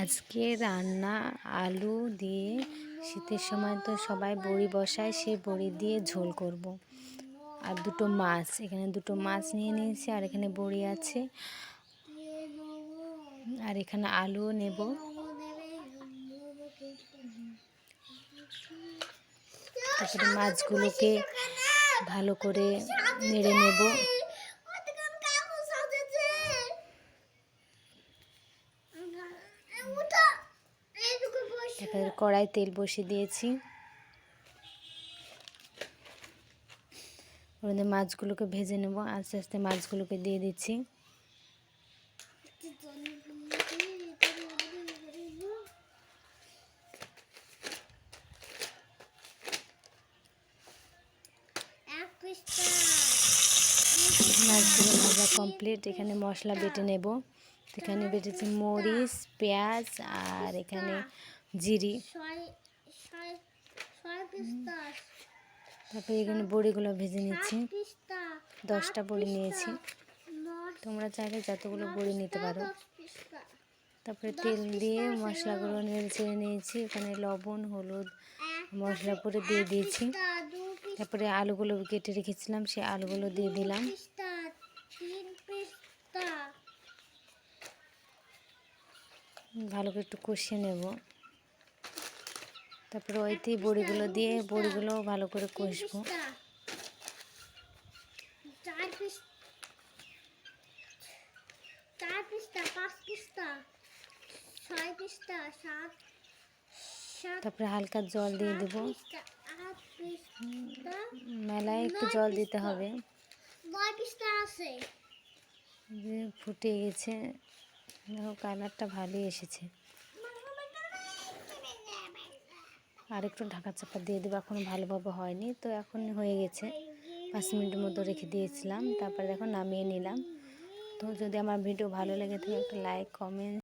আজকে রান্না আলু দিয়ে শীতের সময় তো সবাই বড়ি বসায় সেই বড়ি দিয়ে ঝোল করব। আর দুটো মাছ, এখানে দুটো মাছ নিয়ে নিয়েছি আর এখানে বড়ি আছে। আর এখানে আলুও নেব। তারপরে মাছগুলোকে ভালো করে নেড়ে নেব। তারপরে কড়াই তেল বসিয়ে দিয়েছি। মধ্যে মাছগুলোকে ভেজে নেব। আস্তে আস্তে মাছগুলোকে দিয়ে দিচ্ছি। মাছগুলো ভাজা কমপ্লিট এখানে মশলা বেটে নেব। এখানে বেটেছি মরিচ পেঁয়াজ আর এখানে জিরি। তারপরে এখানে বড়িগুলো ভেজে নিচ্ছি। দশটা বড়ি নিয়েছি। তোমরা চাইলে যতগুলো বড়ি নিতে পারো। তারপরে তেল দিয়ে মশলাগুলো নেড়ে ছেড়ে নিয়েছি। এখানে লবণ হলুদ মশলা করে দিয়ে দিয়েছি। তারপরে আলুগুলো কেটে রেখেছিলাম সেই আলুগুলো দিয়ে দিলাম। ভালো করে একটু কষিয়ে নেব। তারপরে ওইতেই বড়িগুলো দিয়ে বড়িগুলো ভালো করে কষবো। তারপরে হালকা জল দিয়ে দেবো। মেলায় একটু জল দিতে হবে। ফুটে গেছে। কালারটা ভালোই এসেছে। আর একটু ঢাকা চাপা দিয়ে দেবো, এখন ভালোভাবে হয়নি। তো এখন হয়ে গেছে, পাঁচ মিনিটের মতো রেখে দিয়েছিলাম, তারপরে দেখো নামিয়ে নিলাম। তো যদি আমার ভিডিও ভালো লেগে থাকে, একটা লাইক কমেন্ট